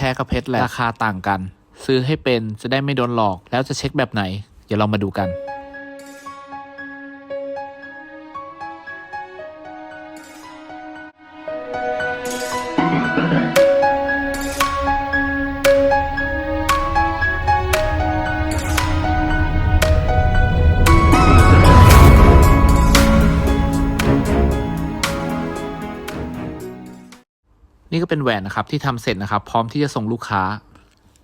แท้กับเพชรแหละราคาต่างกัน ซื้อให้เป็นจะได้ไม่โดนหลอก แล้วจะเช็คแบบไหน เดี๋ยวเรามาดูกัน นี่ก็เป็นแหวนนะครับที่ทำเสร็จนะครับพร้อมที่จะส่งลูกค้า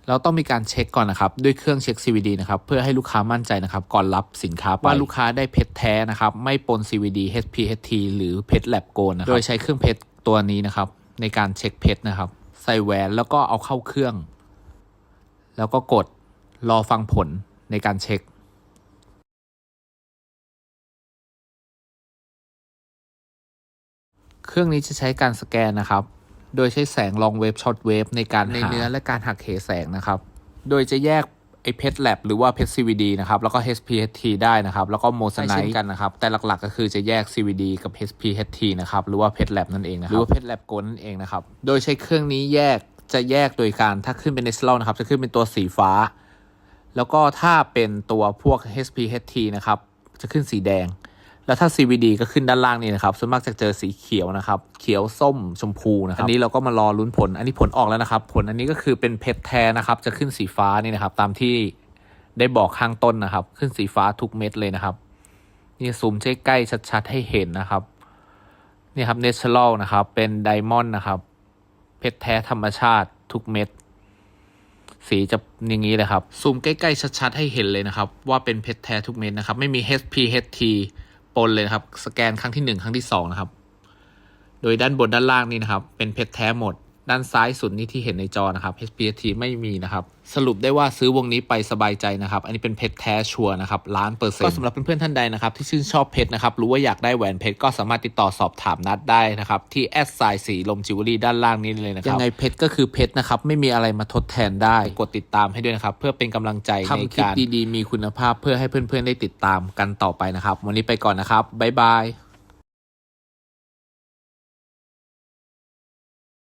แล้วต้องมีการเช็คก่อนนะครับด้วยเครื่องเช็ค CVD นะครับเพื่อให้ลูกค้ามั่นใจนะครับก่อนรับสินค้าปว่าลูกค้าได้เพชรแท้นะครับไม่ปน CVD HPHT หรือเพชรแลบโกนนะครับโดยใช้เครื่องเพชรตัวนี้นะครับในการเช็คเพชรนะครับ ใส่แหวนแล้วก็เอาเข้าเครื่อง แล้วก็กดรอฟังผลในการเช็คเครื่องนี้จะใช้การสแกนนะครับ โดยใช้แสงลองเวฟช็อตเวฟในการในเนื้อและการหักเหแสงนะครับ โดยจะแยกไอเพชรแลบหรือว่าเพชร CVD นะครับ แล้วก็ HPHT ได้นะครับ แล้วก็โมซ n ไนต์กันนะครับ แต่หลักๆ ก็คือจะแยก CVD กับ HPHT นะครับ หรือว่าเพชรแลบนั่นเองนะครับ หรือว่าเพชรแลบโกลนั่นเองนะครับ โดยใช้เครื่องนี้แยกจะแยกโดยการถ้าขึ้นเป็น n e s l นะครับ จะขึ้นเป็นตัวสีฟ้า แล้วก็ถ้าเป็นตัวพวก HPHT นะครับ จะขึ้นสีแดง แล้วถ้า CVD ก็ขึ้นด้านล่างนี่นะครับส่วนมากจะเจอสีเขียวนะครับ เขียวส้มชมพูนะครับ อันนี้เราก็มารอลุ้นผล อันนี้ผลออกแล้วนะครับ ผลอันนี้ก็คือเป็นเพชรแท้นะครับ จะขึ้นสีฟ้านี่นะครับ ตามที่ได้บอกข้างต้นนะครับ ขึ้นสีฟ้าทุกเม็ดเลยนะครับ นี่ซูมใกล้ๆชัดๆ ให้เห็นนะครับ นี่ครับเนเชอรัลนะครับ เป็นไดมอนด์นะครับ เพชรแท้ธรรมชาติทุกเม็ด สีจะอย่างนี้เลยครับ ซูมใกล้ๆชัดๆ ให้เห็นเลยนะครับ ว่าเป็นเพชรแท้ทุกเม็ดนะครับ ไม่มี HPHT ปนเลยนะครับ สแกนครั้งที่ 1 ครั้งที่2นะครับ โดยด้านบนด้านล่างนี่นะครับ เป็นเพชรแท้หมด ด้านซ้ายสุดนี่ที่เห็นในจอนะครับ HPHT ไม่มีนะครับ สรุปได้ว่าซื้อวงนี้ไปสบายใจนะครับ อันนี้เป็นเพชรแท้ชัวร์นะครับล้านเปอร์เซ็นต์ก็สำหรับเพื่อนๆท่านใดนะครับ ที่ชื่นชอบเพชรนะครับ รู้ว่าอยากได้แหวนเพชรก็สามารถติดต่อสอบถามนัดได้นะครับ ที่แอดไซน์สีลมจิวเวลรี่ด้านล่างนี้เลยนะครับยังไงเพชรก็คือเพชรนะครับไม่มีอะไรมาทดแทนได้กดติดตามให้ด้วยนะครับเพื่อเป็นกำลังใจในการทำคลิปดีๆมีคุณภาพเพื่อให้เพื่อนๆได้ติดตามกันต่อไปนะครับ วันนี้ไปก่อนนะครับบ๊ายบาย